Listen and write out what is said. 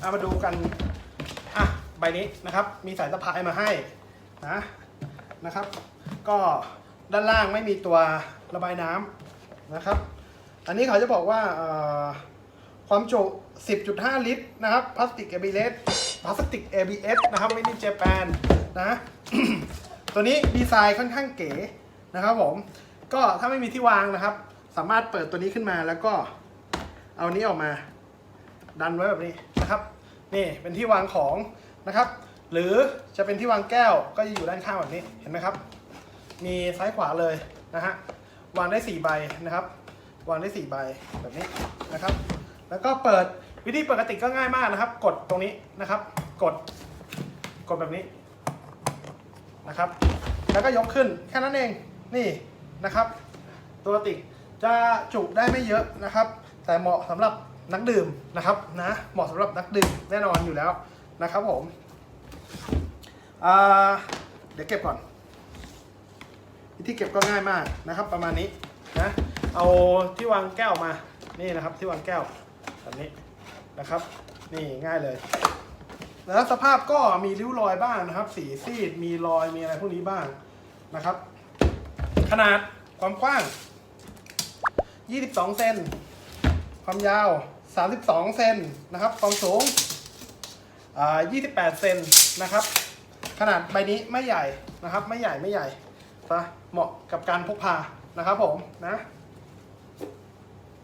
เอามาดูกันอะใบนี้นะครับ มีสายสะพายมาให้นะนะครับ ก็ด้านล่างไม่มีตัวระบายน้ำนะครับ อันนี้เขาจะบอกว่าความจุ 10.5 ลิตรนะครับพลาสติก ABS พลาสติก ABS นะครับไม่ได้เจแปนนะตัวนี้ดีไซน์ค่อนข้างเก๋นะครับผมก็ถ้าไม่มีที่วางนะครับ สามารถเปิดตัวนี้ขึ้นมาแล้วก็เอานี้ออกมา ดันไว้แบบนี้นะครับนี่เป็นที่วางของนะครับ หรือจะเป็นที่วางแก้วก็จะอยู่ด้านข้างแบบนี้เห็นไหมครับ มีซ้ายขวาเลยนะฮะวางได้ 4 ใบนะครับ วางได้ 4 ใบแบบนี้นะครับ แล้วก็เปิดวิธีปกติก็ง่ายมากนะครับ กดตรงนี้นะครับ กดกดแบบนี้นะครับ แล้วก็ยกขึ้นแค่นั้นเองนี่นะครับ ตัวติกจะจุได้ไม่เยอะนะครับ แต่เหมาะสำหรับ นักดื่มนะครับนะเหมาะสำหรับนักดื่มแน่นอนอยู่แล้วนะครับผมเดี๋ยวเก็บก่อน วิธีเก็บก็ง่ายมากนะครับ ประมาณนี้นะเอาที่วางแก้วมานี่นะครับที่วางแก้วแบบนี้นะครับ นี่ง่ายเลย แล้วสภาพก็มีริ้วรอยบ้างนะครับ สีซีดมีรอยมีอะไรพวกนี้บ้างนะครับ ขนาดความกว้าง 22 เซน ความยาว 32 เซนนะครับ ความสูงอ่า28 เซนนะครับ ขนาดใบนี้ไม่ใหญ่นะครับ ไม่ใหญ่ไม่ใหญ่ซะเหมาะกับการพกพานะครับผมนะ